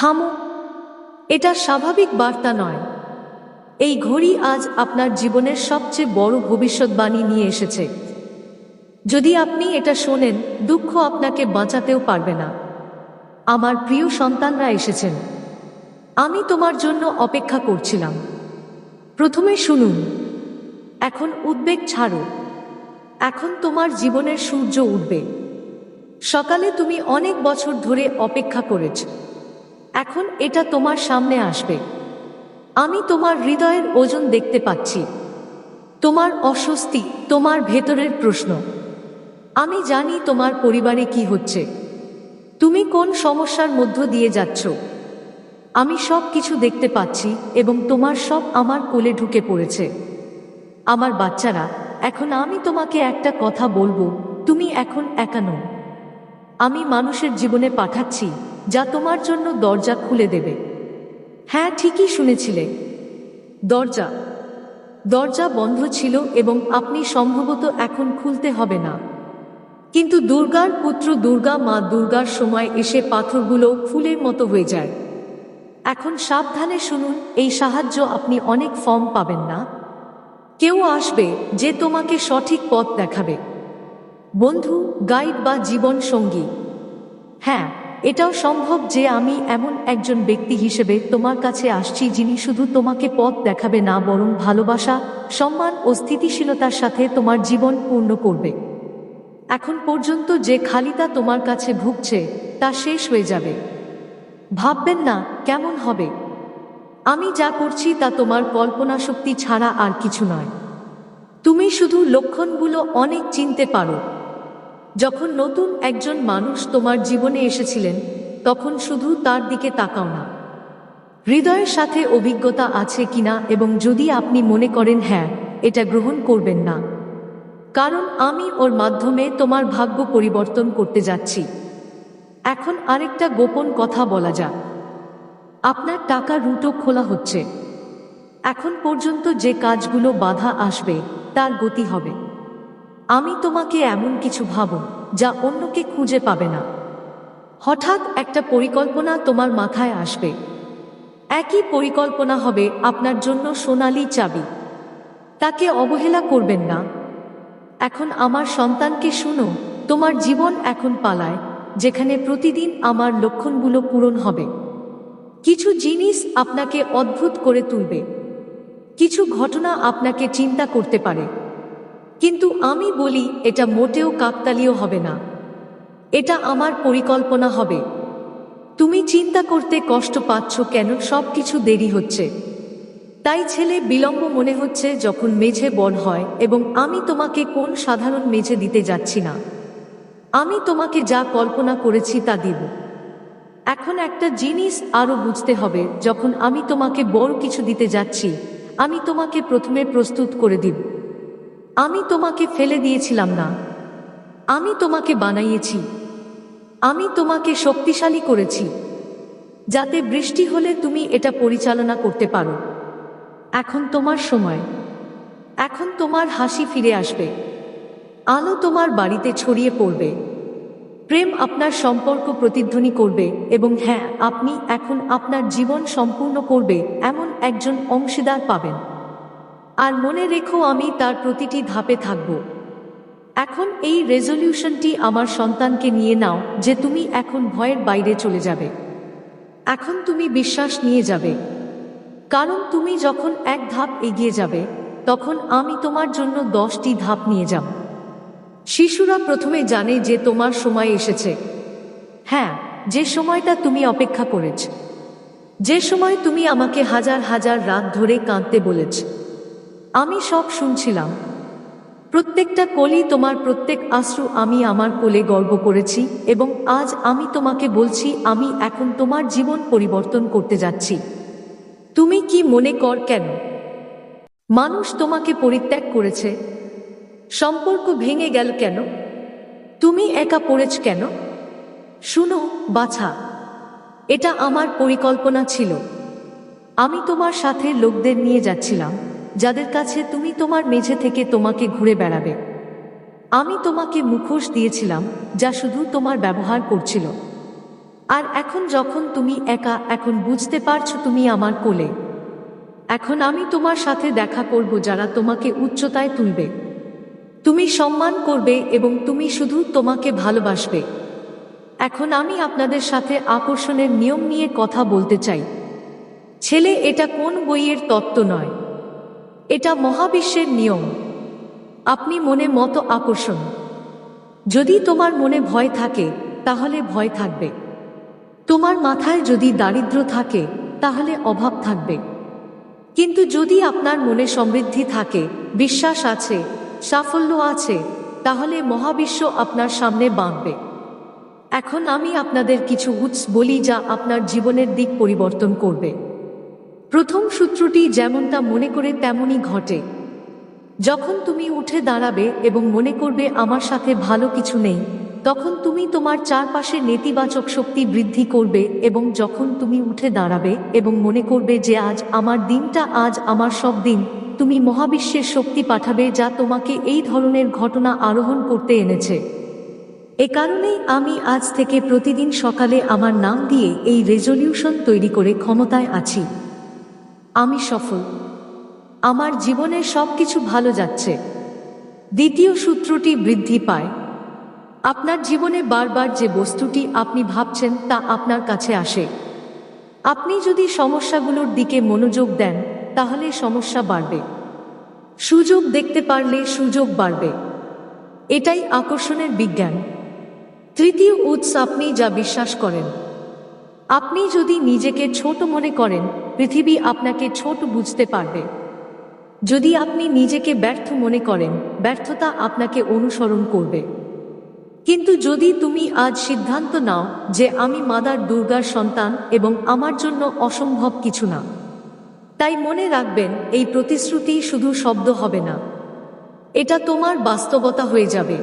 থামো। এটা স্বাভাবিক বার্তা নয়। এই ঘড়ি আজ আপনার জীবনের সবচেয়ে বড় ভবিষ্যৎবাণী নিয়ে এসেছে। যদি আপনি এটা শোনেন, দুঃখ আপনাকে বাঁচাতেও পারবে না। আমার প্রিয় সন্তানরা এসেছেন। আমি তোমার জন্য অপেক্ষা করছিলাম। প্রথমে শুনুন। এখন উদ্বেগ ছাড়ো। এখন তোমার জীবনের সূর্য উঠবে। সকালে তুমি অনেক বছর ধরে অপেক্ষা করেছ। এখন এটা তোমার সামনে আসবে। আমি তোমার হৃদয়ের ওজন দেখতে পাচ্ছি। তোমার অস্বস্তি তোমার ভেতরের প্রশ্ন। আমি জানি তোমার পরিবারে কি হচ্ছে। তুমি কোন সমস্যার মধ্য দিয়ে যাচ্ছ। আমি সব কিছু দেখতে পাচ্ছি এবং তোমার সব আমার কোলে ঢুকে পড়েছে। আমার বাচ্চারা, এখন আমি তোমাকে একটা কথা বলব, তুমি এখন একা নও। আমি মানুষের জীবনে পাঠাচ্ছি। যা তোমার জন্য দরজা খুলে দেবে। হ্যাঁ ঠিকই শুনেছিলে। দরজা। দরজা বন্ধ ছিল এবং আপনি সম্ভবত এখন খুলতে হবে না। কিন্তু দুর্গার পুত্র দুর্গা মা দুর্গার সময় এসে পাথরগুলো ফুলের মতো হয়ে যায়। এখন সাবধানে শুনুন, এই সাহায্য আপনি অনেক ফর্ম পাবেন না। কেউ আসবে যে তোমাকে সঠিক পথ দেখাবে। বন্ধু, গাইড বা জীবন সঙ্গী। হ্যাঁ এটাও সম্ভব যে আমি এমন একজন ব্যক্তি হিসেবে তোমার কাছে আসছি যিনি শুধু তোমাকে পথ দেখাবে না বরং ভালোবাসা, সম্মান ও স্থিতিশীলতার সাথে তোমার জীবন পূর্ণ করবে। এখন পর্যন্ত যে খালিতা তোমার কাছে ভুগছে, তা শেষ হয়ে যাবে। ভাববেন না, কেমন হবে? আমি যা করছি তা তোমার কল্পনা শক্তি ছাড়া আর কিছু নয়। তুমি শুধু লক্ষণগুলো অনেক চিনতে পারো। যখন নতুন একজন মানুষ তোমার জীবনে এসেছিলেন, তখন শুধু তার দিকে তাকাও না। হৃদয়ের সাথে অভিজ্ঞতা আছে কিনা এবং যদি আপনি মনে করেন হ্যাঁ এটা গ্রহণ করবেন না। কারণ আমি ওর মাধ্যমে তোমার ভাগ্য পরিবর্তন করতে যাচ্ছি। এখন আরেকটা গোপন কথা বলা যাক। আপনার টাকা রুটও খোলা হচ্ছে। এখন পর্যন্ত যে কাজগুলো বাধা আসবে, তার গতি হবে। আমি তোমাকে এমন কিছু ভাবো, যা অন্যকে খুঁজে পাবে না। হঠাৎ একটা পরিকল্পনা তোমার মাথায় আসবে। একই পরিকল্পনা হবে আপনার জন্য সোনালি চাবি। তাকে অবহেলা করবেন না। এখন আমার সন্তানকে শুনো, তোমার জীবন এখন পালায়, যেখানে প্রতিদিন আমার লক্ষণগুলো পূরণ হবে। কিছু জিনিস আপনাকে অদ্ভুত করে তুলবে। কিছু ঘটনা আপনাকে চিন্তা করতে পারে। কিন্তু আমি বলি, এটা মোটেও কাকতালীয় হবে না। এটা আমার পরিকল্পনা হবে। তুমি চিন্তা করতে কষ্ট পাচ্ছ কেন? সব কিছু দেরি হচ্ছে। তাই ছেলে বিলম্ব মনে হচ্ছে যখন মেঝে বন হয় এবং আমি তোমাকে কোন সাধারণ মেঝে দিতে যাচ্ছি না। আমি তোমাকে যা কল্পনা করেছি তা দিব। এখন একটা জিনিস আরও বুঝতে হবে, যখন আমি তোমাকে বড় কিছু দিতে যাচ্ছি, আমি তোমাকে প্রথমে প্রস্তুত করে দিব। আমি তোমাকে ফেলে দিয়েছিলাম না। আমি তোমাকে বানাইয়েছি। আমি তোমাকে শক্তিশালী করেছি। যাতে বৃষ্টি হলে তুমি এটা পরিচালনা করতে পারো। এখন তোমার সময়। এখন তোমার হাসি ফিরে আসবে। আলো তোমার বাড়িতে ছড়িয়ে পড়বে। প্রেম আপনার সম্পর্ক প্রতিধ্বনি করবে এবং হ্যাঁ আপনি এখন আপনার জীবন সম্পূর্ণ করবে, এমন একজন অংশীদার পাবেন। আর মনে রেখো আমি তার প্রতিটি ধাপে থাকব। এখন এই রেজলিউশনটি আমার সন্তানকে নিয়ে নাও, যে তুমি এখন ভয়ের বাইরে চলে যাবে। এখন তুমি বিশ্বাস নিয়ে যাবে। কারণ তুমি যখন এক ধাপ এগিয়ে যাবে, তখন আমি তোমার জন্য দশটি ধাপ নিয়ে যাব। শিশুরা প্রথমে জানে যে তোমার সময় এসেছে। হ্যাঁ যে সময়টা তুমি অপেক্ষা করেছ। যে সময় তুমি আমাকে হাজার হাজার রাত ধরে কাঁদতে বলেছ। আমি সব শুনছিলাম। প্রত্যেকটা কলি তোমার প্রত্যেক আশ্রু আমি আমার কোলে গর্ব করেছি এবং আজ আমি তোমাকে বলছি, আমি এখন তোমার জীবন পরিবর্তন করতে যাচ্ছি। তুমি কি মনে কর কেন? মানুষ তোমাকে পরিত্যাগ করেছে। সম্পর্ক ভেঙে গেল কেন? তুমি একা পড়েছ কেন? শুনো, বাছা, এটা আমার পরিকল্পনা ছিল। আমি তোমার সাথে লোকদের নিয়ে যাচ্ছিলাম। যাদের কাছে তুমি তোমার মেঝে থেকে তোমাকে ঘুরে বেড়াবে। আমি তোমাকে মুখোশ দিয়েছিলাম, যা শুধু তোমার ব্যবহার করছিল। আর এখন যখন তুমি একা, এখন বুঝতে পারছ তুমি আমার কোলে। এখন আমি তোমার সাথে দেখা করব যারা তোমাকে উচ্চতায় তুলবে। তুমি সম্মান করবে এবং তুমি শুধু তোমাকে ভালোবাসবে। এখন আমি আপনাদের সাথে আকর্ষণের নিয়ম নিয়ে কথা বলতে চাই। ছেলে, এটা কোন বইয়ের তত্ত্ব নয়। এটা মহাবিশ্বের নিয়ম। আপনি মনে মতো আকর্ষণ। যদি তোমার মনে ভয় থাকে, তাহলে ভয় থাকবে। তোমার মাথায় যদি দারিদ্র থাকে, তাহলে অভাব থাকবে। কিন্তু যদি আপনার মনে সমৃদ্ধি থাকে, বিশ্বাস আছে, সাফল্য আছে, তাহলে মহাবিশ্ব আপনার সামনে বাঁধবে। এখন আমি আপনাদের কিছু উৎস বলি যা আপনার জীবনের দিক পরিবর্তন করবে। প্রথম সূত্রটি যেমনটা মনে করে তেমনই ঘটে। যখন তুমি উঠে দাঁড়াবে এবং মনে করবে আমার সাথে ভালো কিছু নেই, তখন তুমি তোমার চারপাশের নেতিবাচক শক্তি বৃদ্ধি করবে এবং যখন তুমি উঠে দাঁড়াবে এবং মনে করবে যে আজ আমার দিনটা, আজ আমার সব দিন, তুমি মহাবিশ্বের শক্তি পাঠাবে যা তোমাকে এই ধরনের ঘটনা আরোহণ করতে এনেছে। এ কারণেই আমি আজ থেকে প্রতিদিন সকালে আমার নাম দিয়ে এই রেজলিউশন তৈরি করে ক্ষমতায় আছি। আমি সফল। আমার জীবনে সব কিছু ভালো যাচ্ছে। দ্বিতীয় সূত্রটি বৃদ্ধি পায়। আপনার জীবনে বারবার যে বস্তুটি আপনি ভাবছেন তা আপনার কাছে আসে। আপনি যদি সমস্যাগুলোর দিকে মনোযোগ দেন, তাহলে সমস্যা বাড়বে। সুযোগ দেখতে পারলে সুযোগ বাড়বে। এটাই আকর্ষণের বিজ্ঞান। তৃতীয় উৎস আপনি যা বিশ্বাস করেন। আপনি যদি নিজেকে ছোট মনে করেন পৃথিবী আপনাকে ছোট বুঝতে পারবে। যদি আপনি নিজেকে ব্যর্থ মনে করেন, ব্যর্থতা আপনাকে অনুসরণ করবে। কিন্তু যদি তুমি আজ সিদ্ধান্ত নাও যে আমি মাদার দুর্গার সন্তান এবং আমার জন্য অসম্ভব কিছু না, তাই মনে রাখবেন এই প্রতিশ্রুতি শুধু শব্দ হবে না। এটা তোমার বাস্তবতা হয়ে যাবে।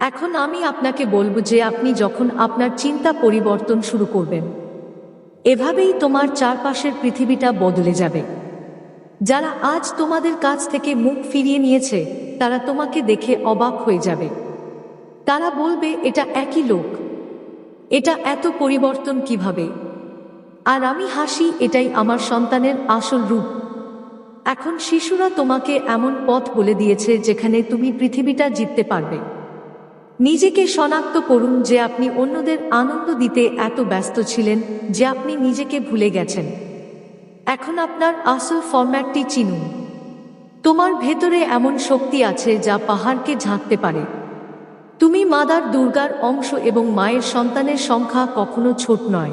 এখন আমি আপনাকে বলব যে আপনি যখন আপনার চিন্তা পরিবর্তন শুরু করবেন এভাবেই তোমার চারপাশের পৃথিবীটা বদলে যাবে। যারা আজ তোমাদের কাছ থেকে মুখ ফিরিয়ে নিয়েছে, তারা তোমাকে দেখে অবাক হয়ে যাবে। তারা বলবে, এটা একই লোক। এটা এত পরিবর্তন কীভাবে? আর আমি হাসি, এটাই আমার সন্তানের আসল রূপ। এখন শিশুরা তোমাকে এমন পথ বলে দিয়েছে, যেখানে তুমি পৃথিবীটা জিততে পারবে। নিজেকে শনাক্ত করুন যে আপনি অন্যদের আনন্দ দিতে এত ব্যস্ত ছিলেন যে আপনি নিজেকে ভুলে গেছেন। এখন আপনার আসল ফরম্যাটটি চিনুন। তোমার ভেতরে এমন শক্তি আছে যা পাহাড়কে ঝাঁকতে পারে। তুমি মাদার দুর্গার অংশ এবং মায়ের সন্তানের সংখ্যা কখনো ছোট নয়।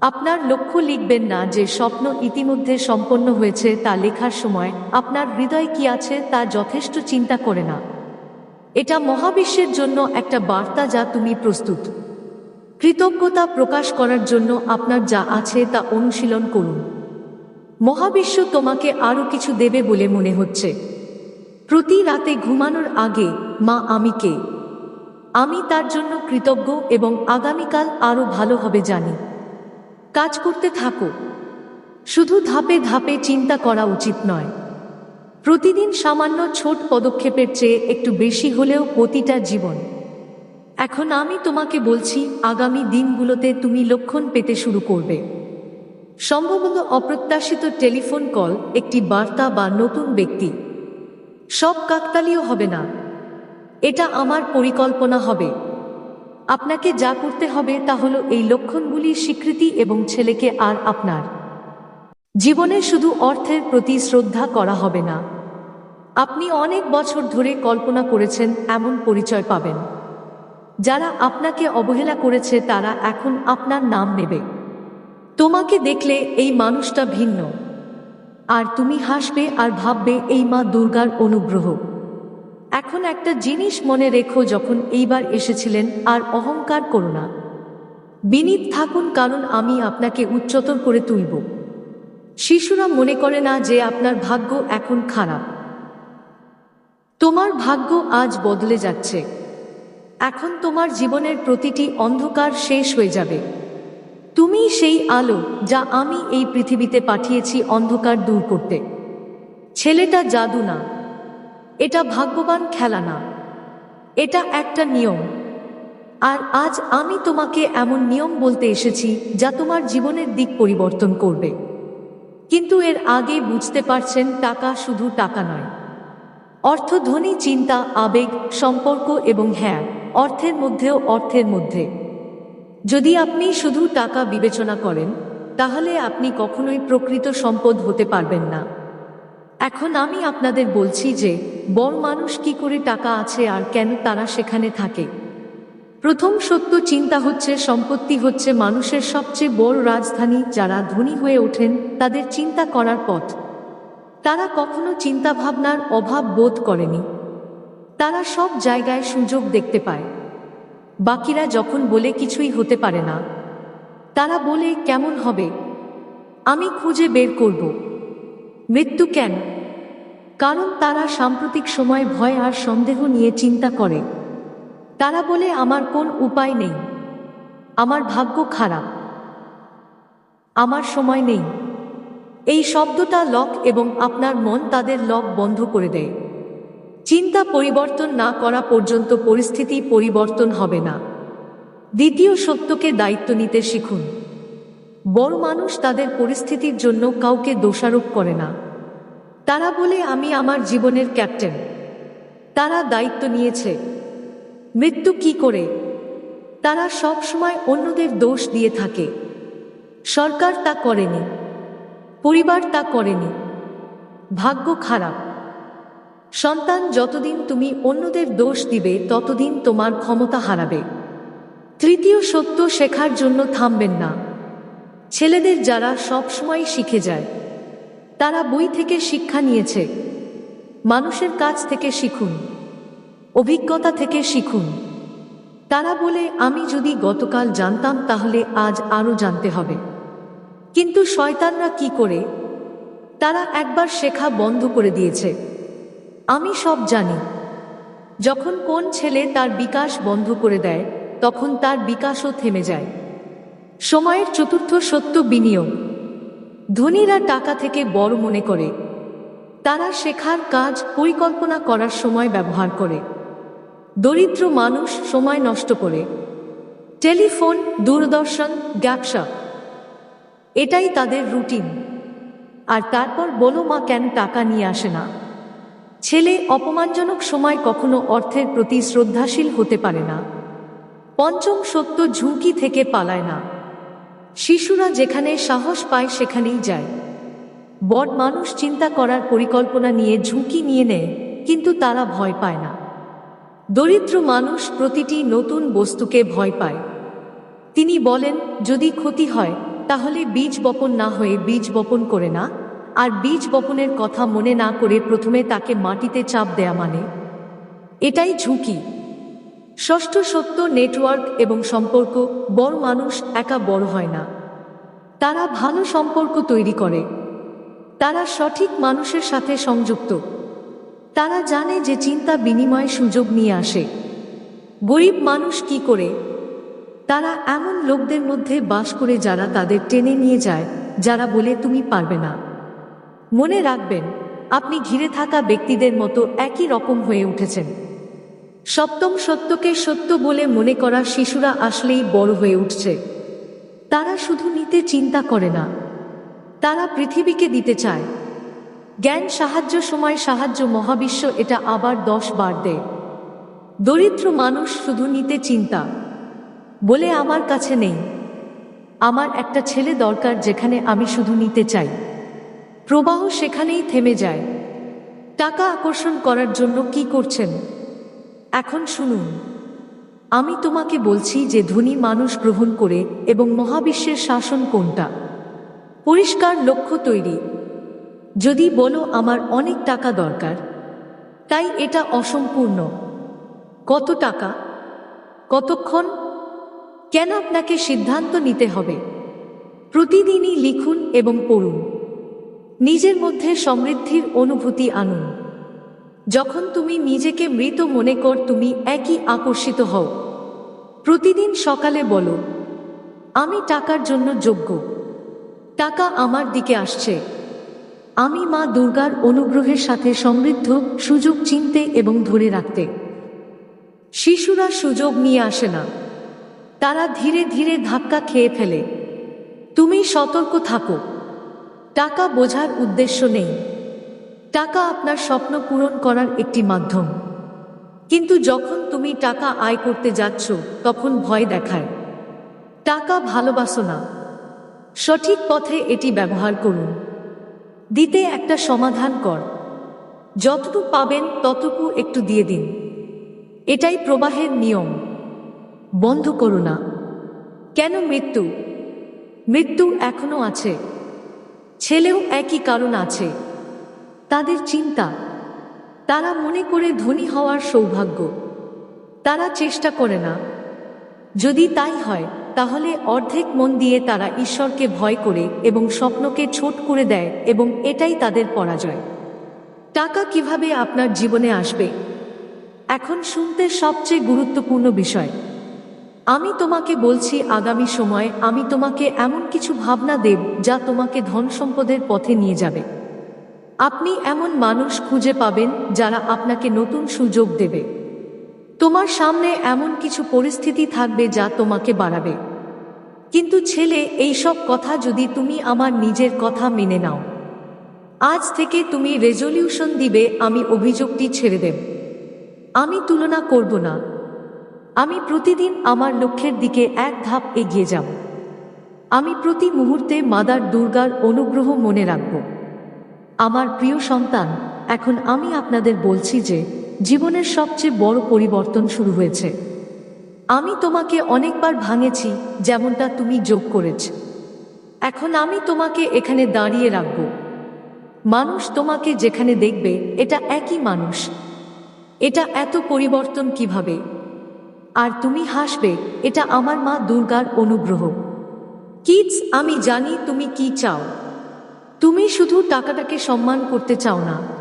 আপনার লক্ষ্য লিখবেন না যে স্বপ্ন ইতিমধ্যে সম্পন্ন হয়েছে তা লেখার সময় আপনার হৃদয় কি আছে তা যথেষ্ট চিন্তা করে না। এটা মহাবিশ্বের জন্য একটা বার্তা যা তুমি প্রস্তুত। কৃতজ্ঞতা প্রকাশ করার জন্য আপনার যা আছে তা অনুশীলন করুন। মহাবিশ্ব তোমাকে আরও কিছু দেবে বলে মনে হচ্ছে। প্রতি রাতে ঘুমানোর আগে, মা আমি কে? আমি তার জন্য কৃতজ্ঞ এবং আগামীকাল আরও ভালো হবে জানি। কাজ করতে থাকো। শুধু ধাপে ধাপে চিন্তা করা উচিত নয়। প্রতিদিন সামান্য ছোট পদক্ষেপের চেয়ে একটু বেশি হলেও প্রতিটা জীবন। এখন আমি তোমাকে বলছি, আগামী দিনগুলোতে তুমি লক্ষণ পেতে শুরু করবে। সম্ভবত অপ্রত্যাশিত টেলিফোন কল, একটি বার্তা বা নতুন ব্যক্তি। সব কাকতালীয় হবে না। এটা আমার পরিকল্পনা হবে। আপনাকে যা করতে হবে তা হলো এই লক্ষণগুলির স্বীকৃতি এবং ছেলেকে আর আপনার। জীবনে শুধু অর্থের প্রতি শ্রদ্ধা করা হবে না। আপনি অনেক বছর ধরে কল্পনা করেছেন, এমন পরিচয় পাবেন। যারা আপনাকে অবহেলা করেছে, তারা এখন আপনার নাম নেবে। তোমাকে দেখলে এই মানুষটা ভিন্ন। আর তুমি হাসবে আর ভাববে, এই মা দুর্গার অনুগ্রহ। এখন একটা জিনিস মনে রেখো, যখন এইবার এসেছিলেন, আর অহংকার করো না। বিনীত থাকুন, কারণ আমি আপনাকে উচ্চতর করে তুলব। শিশুরা মনে করে না যে আপনার ভাগ্য এখন খারাপ। তোমার ভাগ্য আজ বদলে যাচ্ছে। এখন তোমার জীবনের প্রতিটি অন্ধকার শেষ হয়ে যাবে। তুমি সেই আলো যা আমি এই পৃথিবীতে পাঠিয়েছি অন্ধকার দূর করতে। ছেলেটা জাদু না। এটা ভাগ্যবান খেলা না। এটা একটা নিয়ম। আর আজ আমি তোমাকে এমন নিয়ম বলতে এসেছি যা তোমার জীবনের দিক পরিবর্তন করবে। কিন্তু এর আগে বুঝতে পারছেন টাকা শুধু টাকা নয়। অর্থ ধনী চিন্তা, আবেগ, সম্পর্ক এবং হ্যাঁ অর্থের মধ্যেও অর্থের মধ্যে। যদি আপনি শুধু টাকা বিবেচনা করেন, তাহলে আপনি কখনোই প্রকৃত সম্পদ হতে পারবেন না। এখন আমি আপনাদের বলছি যে বড় মানুষ কি করে টাকা আছে আর কেন তারা সেখানে থাকে। প্রথম সত্য চিন্তা হচ্ছে, সম্পত্তি হচ্ছে মানুষের সবচেয়ে বড় রাজধানী যারা ধনী হয়ে ওঠেন তাদের চিন্তা করার পথ। তারা কখনো চিন্তাভাবনার অভাব বোধ করেনি। তারা সব জায়গায় সুযোগ দেখতে পায়। বাকিরা যখন বলে কিছুই হতে পারে না, তারা বলে, কেমন হবে? আমি খুঁজে বের করব। মৃত্যু কেন? কারণ তারা সাম্প্রতিক সময় ভয় আর সন্দেহ নিয়ে চিন্তা করে। তারা বলে, আমার কোন উপায় নেই। আমার ভাগ্য খারাপ। আমার সময় নেই। এই শব্দটা লক এবং আপনার মন তাদের লক বন্ধ করে দেয়। চিন্তা পরিবর্তন না করা পর্যন্ত পরিস্থিতি পরিবর্তন হবে না। দ্বিতীয় সত্যকে দায়িত্ব নিতে শিখুন। বড় মানুষ তাদের পরিস্থিতির জন্য কাউকে দোষারোপ করে না। তারা বলে, আমি আমার জীবনের ক্যাপ্টেন। তারা দায়িত্ব নিয়েছে। মৃত্যু কি করে? তারা সব সময় অন্যদের দোষ দিয়ে থাকে। সরকার তা করেনি। পরিবার তা করেনি। ভাগ্য খারাপ। সন্তান যতদিন তুমি অন্যদের দোষ দিবে, ততদিন তোমার ক্ষমতা হারাবে। তৃতীয় সত্য শেখার জন্য থামবেন না। ছেলেদের যারা সব সময় শিখে যায়, তারা বই থেকে শিক্ষা নিয়েছে। মানুষের কাছ থেকে শিখুন। অভিজ্ঞতা থেকে শিখুন। তারা বলে, আমি যদি গতকাল জানতাম, তাহলে আজ আরও জানতে হবে। কিন্তু শয়তানরা কি করে? তারা একবার শেখা বন্ধ করে দিয়েছে। আমি সব জানি। যখন কোন ছেলে তার বিকাশ বন্ধ করে দেয়, তখন তার বিকাশও থেমে যায়। সময়ের চতুর্থ সত্য বিনিয়োগ। ধনীরা টাকা থেকে বড় মনে করে। তারা শেখার কাজ পরিকল্পনা করার সময় ব্যবহার করে। দরিদ্র মানুষ সময় নষ্ট করে। টেলিফোন, দূরদর্শন ব্যবসা এটাই তাদের রুটিন। আর তারপর বলো মা কেন টাকা নিয়ে আসে না? ছেলে অপমানজনক সময় কখনো অর্থের প্রতি শ্রদ্ধাশীল হতে পারে না। পঞ্চম সত্য, ঝুঁকি থেকে পালায় না। শিশুরা যেখানে সাহস পায় সেখানেই যায়। বড় মানুষ চিন্তা করার পরিকল্পনা নিয়ে ঝুঁকি নিয়ে নেয়, কিন্তু তারা ভয় পায় না। দরিদ্র মানুষ প্রতিটি নতুন বস্তুকে ভয় পায়। তিনি বলেন, যদি ক্ষতি হয়, তাহলে বীজ বপন না হয়ে বীজ বপন করে না, আর বীজ বপনের কথা মনে না করে প্রথমে তাকে মাটিতে চাপ দেয়া মানে। এটাই ঝুঁকি। ষষ্ঠ সত্য নেটওয়ার্ক এবং সম্পর্ক, বড় মানুষ একা বড় হয় না। তারা ভালো সম্পর্ক তৈরি করে। তারা সঠিক মানুষের সাথে সংযুক্ত। তারা জানে যে চিন্তা বিনিময় সুযোগ নিয়ে আসে। গরিব মানুষ কি করে? তারা এমন লোকদের মধ্যে বাস করে যারা তাদের টেনে নিয়ে যায়, যারা বলে, তুমি পারবে না। মনে রাখবেন, আপনি ঘিরে থাকা ব্যক্তিদের মতো একই রকম হয়ে উঠেছেন। সপ্তম সত্যকে সত্য বলে মনে করা শিশুরা আসলেই বড় হয়ে উঠছে। তারা শুধু নিতে চিন্তা করে না। তারা পৃথিবীকে দিতে চায়। জ্ঞান সাহায্য সময় সাহায্য মহাবিশ্ব এটা আবার দশ বার দেয় দরিদ্র মানুষ শুধু নিতে চিন্তা। বলে আমার কাছে নেই। আমার একটা ছেলে দরকার যেখানে আমি শুধু নিতে চাই। প্রবাহ সেখানেই থেমে যায়। টাকা আকর্ষণ করার জন্য কি করছেন? এখন শুনুন। আমি তোমাকে বলছি যে ধনী মানুষ গ্রহণ করে এবং মহাবিশ্বের শাসন কোনটা? পরিষ্কার লক্ষ্য তৈরি। যদি বলো আমার অনেক টাকা দরকার, তাই এটা অসম্পূর্ণ। কত টাকা? কতক্ষণ? কেন আপনাকে সিদ্ধান্ত নিতে হবে? প্রতিদিনই লিখুন এবং পড়ুন। নিজের মধ্যে সমৃদ্ধির অনুভূতি আনুন। যখন তুমি নিজেকে মৃত মনে কর, তুমি একই আকর্ষিত হও। প্রতিদিন সকালে বলো, আমি টাকার জন্য যোগ্য। টাকা আমার দিকে আসছে। আমি মা দুর্গার অনুগ্রহের সাথে সমৃদ্ধ, সুযোগ চিনতে এবং ধরে রাখতে। শিশুরা সুযোগ নিয়ে আসে না। তারা ধীরে ধীরে ধাক্কা খেয়ে ফেলে। তুমি সতর্ক থাকো। টাকা বোঝার উদ্দেশ্য নেই। টাকা আপনার স্বপ্ন পূরণ করার একটি মাধ্যম। কিন্তু যখন তুমি টাকা আয় করতে যাচ্ছ, তখন ভয় দেখায়। টাকা ভালোবাসো না। সঠিক পথে এটি ব্যবহার করুন। দিতে একটা সমাধান কর। যতটুকু পাবেন ততটুকু একটু দিয়ে দিন। এটাই প্রবাহের নিয়ম। বন্ধ করো না। কেন মৃত্যু? মৃত্যু এখনও আছে। ছেলেও একই কারণ আছে। তাদের চিন্তা। তারা মনে করে ধনী হওয়ার সৌভাগ্য। তারা চেষ্টা করে না। যদি তাই হয় তাহলে অর্ধেক মন দিয়ে তারা ঈশ্বরকে ভয় করে এবং স্বপ্নকে ছোট করে দেয় এবং এটাই তাদের পরাজয়। টাকা কীভাবে আপনার জীবনে আসবে? এখন শুনতে সবচেয়ে গুরুত্বপূর্ণ বিষয়। আমি তোমাকে বলছি, আগামী সময়ে আমি তোমাকে এমন কিছু ভাবনা দেব যা তোমাকে ধন সম্পদের পথে নিয়ে যাবে। আপনি এমন মানুষ খুঁজে পাবেন যারা আপনাকে নতুন সুযোগ দেবে। তোমার সামনে এমন কিছু পরিস্থিতি থাকবে যা তোমাকে বাড়াবে। কিন্তু ছেলে এইসব কথা যদি তুমি আমার নিজের কথা মেনে নাও। আজ থেকে তুমি রেজলিউশন দিবে, আমি অভিযোগটি ছেড়ে দেব। আমি তুলনা করব না। আমি প্রতিদিন আমার লক্ষ্যের দিকে এক ধাপ এগিয়ে যাব। আমি প্রতি মুহূর্তে মাদার দুর্গার অনুগ্রহ মনে রাখব। আমার প্রিয় সন্তান, এখন আমি আপনাদের বলছি যে জীবনের সবচেয়ে বড় পরিবর্তন শুরু হয়েছে। আমি তোমাকে অনেকবার ভাঙেছি, যেমনটা তুমি যোগ করেছ। এখন আমি তোমাকে এখানে দাঁড়িয়ে রাখব। মানুষ তোমাকে যেখানে দেখবে, এটা একই মানুষ। এটা এত পরিবর্তন কীভাবে? আর তুমি হাসবে, এটা আমার মা দুর্গার অনুগ্রহ। কিডস, আমি জানি তুমি কি চাও। তুমি শুধু টাকাটাকে সম্মান করতে চাও না।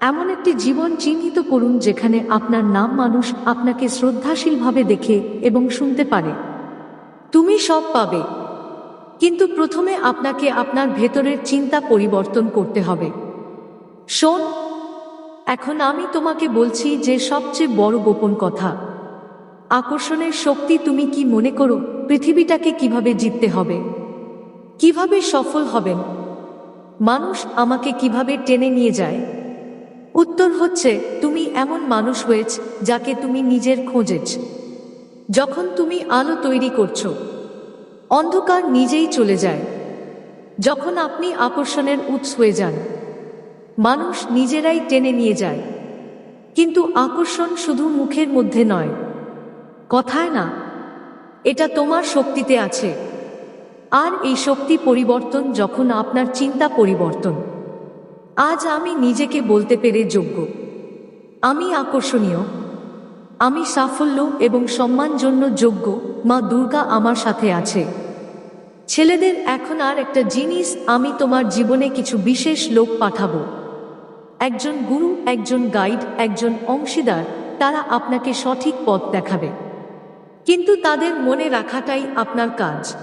এমন একটি জীবন চিহ্নিত করুন যেখানে আপনার নাম মানুষ আপনাকে শ্রদ্ধাশীলভাবে দেখে এবং শুনতে পারে। তুমি সব পাবে। কিন্তু প্রথমে আপনাকে আপনার ভেতরের চিন্তা পরিবর্তন করতে হবে। শোন, এখন আমি তোমাকে বলছি যে সবচেয়ে বড় গোপন কথা। আকর্ষণের শক্তি তুমি কি মনে করো পৃথিবীটাকে কীভাবে জিততে হবে? কীভাবে সফল হবেন? মানুষ আমাকে কীভাবে টেনে নিয়ে যায়? উত্তর হচ্ছে, তুমি এমন মানুষ হয়েছ যাকে তুমি নিজের খোঁজেছ। যখন তুমি আলো তৈরি করছ, অন্ধকার নিজেই চলে যায়। যখন আপনি আকর্ষণের উৎস হয়ে যান, মানুষ নিজেরাই টেনে নিয়ে যায়। কিন্তু আকর্ষণ শুধু মুখের মধ্যে নয়, কথায় না, এটা তোমার শক্তিতে আছে। আর এই শক্তি পরিবর্তন যখন আপনার চিন্তা পরিবর্তন। আজ আমি নিজেকে বলতে পেরে যোগ্য। আমি আকর্ষণীয়। আমি সাফল্য এবং সম্মান জন্য যোগ্য। মা দুর্গা আমার সাথে আছে। ছেলেদের এখন আর একটা জিনিস আমি তোমার জীবনে কিছু বিশেষ লোক পাঠাবো। একজন গুরু, একজন গাইড, একজন অংশীদার, তারা আপনাকে সঠিক পথ দেখাবে। কিন্তু তাদের মনে রাখাটাই আপনার কাজ।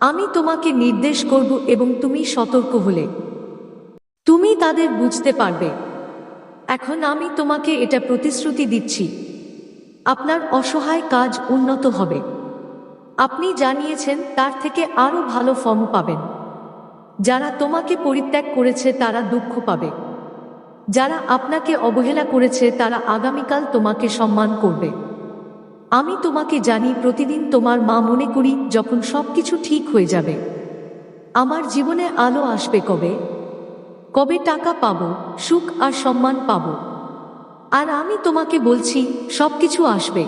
আমি তোমাকে নির্দেশ করব এবং তুমি সতর্ক হলে। তুমি তাদের বুঝতে পারবে। এখন আমি তোমাকে এটা প্রতিশ্রুতি দিচ্ছি। আপনার অসহায় কাজ উন্নত হবে। আপনি জানিয়েছেন তার থেকে আরও ভালো ফর্ম পাবেন। যারা তোমাকে পরিত্যাগ করেছে তারা দুঃখ পাবে। যারা আপনাকে অবহেলা করেছে তারা আগামীকাল তোমাকে সম্মান করবে। আমি তোমাকে জানি প্রতিদিন তোমার মা মনে করি যখন সব কিছু ঠিক হয়ে যাবে। আমার জীবনে আলো আসবে কবে? কবে টাকা পাবো, সুখ আর সম্মান পাবো। আর আমি তোমাকে বলছি সব কিছু আসবে।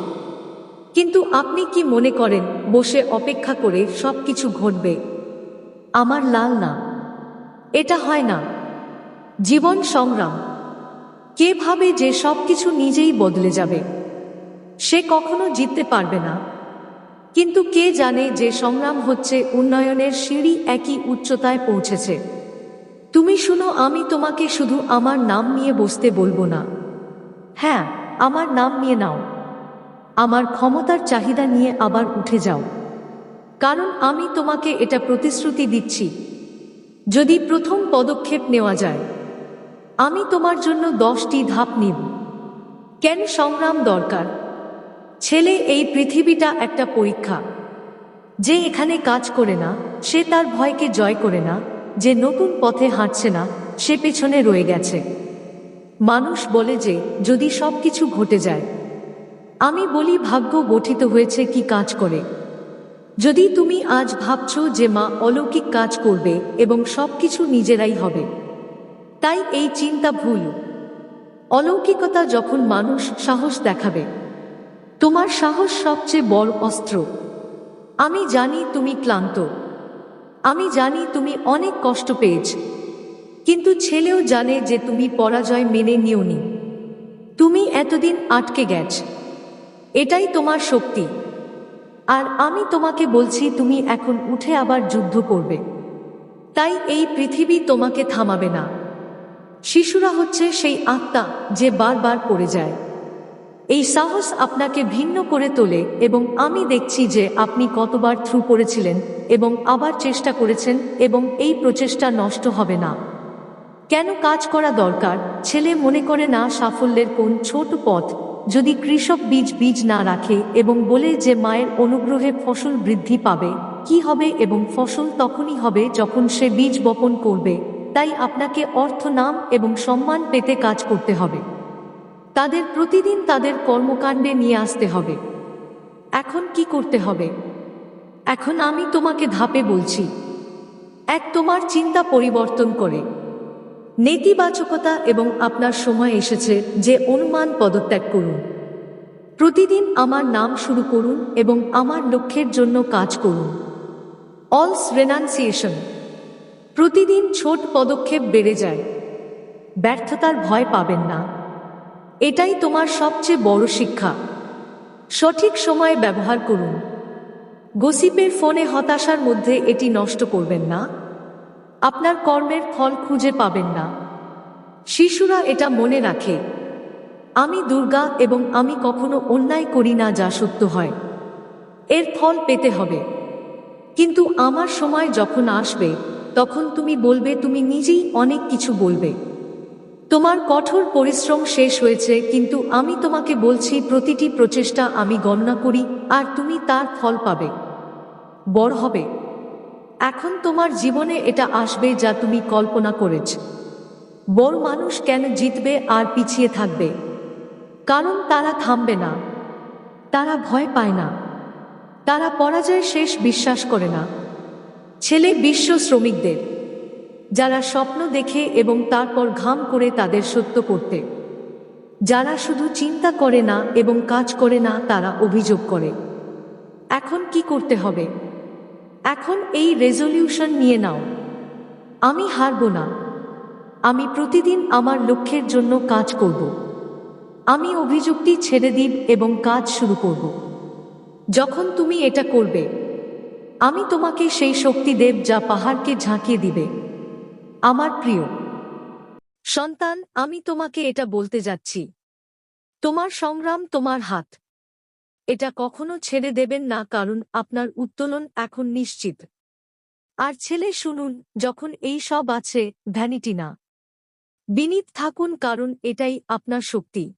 কিন্তু আপনি কি মনে করেন, বসে অপেক্ষা করে সব কিছু ঘটবে? আমার লাল না। এটা হয় না। জীবন সংগ্রাম। কে ভাবে যে সব কিছু নিজেই বদলে যাবে? সে কখনো জিততে পারবে না। কিন্তু কে জানে যে সংগ্রাম হচ্ছে উন্নয়নের সিঁড়ি একই উচ্চতায় পৌঁছেছে। তুমি শুনো, আমি তোমাকে শুধু আমার নাম নিয়ে বসতে বলব না। হ্যাঁ আমার নাম নিয়ে নাও। আমার ক্ষমতার চাহিদা নিয়ে আবার উঠে যাও। কারণ আমি তোমাকে এটা প্রতিশ্রুতি দিচ্ছি। যদি প্রথম পদক্ষেপ নেওয়া যায়, আমি তোমার জন্য দশটি ধাপ নিব। কেন সংগ্রাম দরকার? ছেলে, এই পৃথিবীটা একটা পরীক্ষা। যে এখানে কাজ করে না, সে তার ভয়কে জয় করে না। যে নতুন পথে হাঁটছে না, সে পেছনে রয়ে গেছে। মানুষ বলে যে, যদি সব কিছু ঘটে যায়। আমি বলি, ভাগ্য গঠিত হয়েছে কি কাজ করে। যদি তুমি আজ ভাবছ যে মা অলৌকিক কাজ করবে এবং সব কিছু নিজেরাই হবে, তাই এই চিন্তা ভুল। অলৌকিকতা যখন মানুষ সাহস দেখাবে, তোমার সাহস সবচেয়ে বড় অস্ত্র। আমি জানি তুমি ক্লান্ত। আমি জানি তুমি অনেক কষ্ট পেয়েছ, কিন্তু ছেলেও জানে যে তুমি পরাজয় মেনে নিওনি। তুমি এতদিন আটকে গেছ। এটাই তোমার শক্তি। আর আমি তোমাকে বলছি, তুমি এখন উঠে আবার যুদ্ধ করবে। তাই এই পৃথিবী তোমাকে থামাবে না। শিশুরা হচ্ছে সেই আত্মা যে বারবার পড়ে যায়। এই সাহস আপনাকে ভিন্ন করে তোলে এবং আমি দেখছি যে আপনি কতবার থ্রু করেছিলেন এবং আবার চেষ্টা করেছেন এবং এই প্রচেষ্টা নষ্ট হবে না। কেন কাজ করা দরকার? ছেলে মনে করে না সাফল্যের কোন ছোট পথ। যদি কৃষক বীজ বীজ না রাখে এবং বলে যে মায়ের অনুগ্রহে ফসল বৃদ্ধি পাবে, কি হবে এবং ফসল তখনই হবে যখন সে বীজ বপন করবে? তাই আপনাকে অর্থ, নাম এবং সম্মান পেতে কাজ করতে হবে। তাদের প্রতিদিন তাদের কর্মকাণ্ডে নিয়ে আসতে হবে। এখন কি করতে হবে? এখন আমি তোমাকে ধাপে বলছি। এক, তোমার চিন্তা পরিবর্তন করে। নেতিবাচকতা এবং আপনার সময় এসেছে যে অনুমান পদত্যাগ করুন। প্রতিদিন আমার নাম শুরু করুন এবং আমার লক্ষ্যের জন্য কাজ করুন। অলস রেনান্সিয়েশন। প্রতিদিন ছোট পদক্ষেপ বেড়ে যায়। ব্যর্থতার ভয় পাবেন না। এটাই তোমার সবচেয়ে বড় শিক্ষা। সঠিক সময় ব্যবহার করুন। গসিপের ফোনে হতাশার মধ্যে এটি নষ্ট করবেন না। আপনার কর্মের ফল খুঁজে পাবেন না। শিশুরা এটা মনে রাখে। আমি দুর্গা এবং আমি কখনো অন্যায় করি না যা সত্য হয়। এর ফল পেতে হবে। কিন্তু আমার সময় যখন আসবে, তখন তুমি বলবে তুমি নিজেই অনেক কিছু বলবে। তোমার কঠোর পরিশ্রম শেষ হয়েছে, কিন্তু আমি তোমাকে বলছি, প্রতিটি প্রচেষ্টা আমি গণনা করি, আর তুমি তার ফল পাবে। বড় হবে। এখন তোমার জীবনে এটা আসবে যা তুমি কল্পনা করেছ। বড় মানুষ কেন জিতবে আর পিছিয়ে থাকবে? কারণ তারা থামবে না। তারা ভয় পায় না। তারা পরাজয় শেষ বিশ্বাস করে না। ছেলে বিশ্ব শ্রমিকদের। যারা স্বপ্ন দেখে এবং তারপর ঘাম করে তাদের সত্য করতে। যারা শুধু চিন্তা করে না এবং কাজ করে না, তারা অভিযোগ করে। এখন কি করতে হবে? এখন এই রেজলিউশন নিয়ে নাও। আমি হারব না। আমি প্রতিদিন আমার লক্ষ্যের জন্য কাজ করব। আমি অভিযোগটি ছেড়ে দিব এবং কাজ শুরু করব। যখন তুমি এটা করবে, আমি তোমাকে সেই শক্তি দেব যা পাহাড়কে ঝাঁকিয়ে দিবে। আমার প্রিয়। সন্তান, আমি তোমাকে এটা বলতে যাচ্ছি। তোমার সংগ্রাম তোমার হাত। এটা কখনো ছেড়ে দেবেন না, কারণ আপনার উত্তোলন এখন নিশ্চিত। আর ছেলে, শুনুন, যখন এই সব আছে, ভ্যানিটি না। বিনীত থাকুন, কারণ এটাই আপনার শক্তি।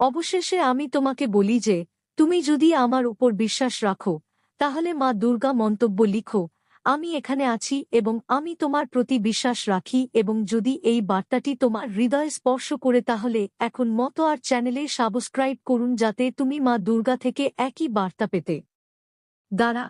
অবশেষে আমি তোমাকে বলি যে, তুমি যদি আমার উপর বিশ্বাস রাখো, তাহলে মা দুর্গা মন্তব্য লিখো আমি এখানে আছি এবং আমি তোমার প্রতি বিশ্বাস রাখি এবং যদি এই বার্তাটি তোমার হৃদয় স্পর্শ করে তাহলে এখন মতো আর চ্যানেলে সাবস্ক্রাইব করুন যাতে তুমি মা দুর্গা থেকে একই বার্তা পেতে। দ্বারা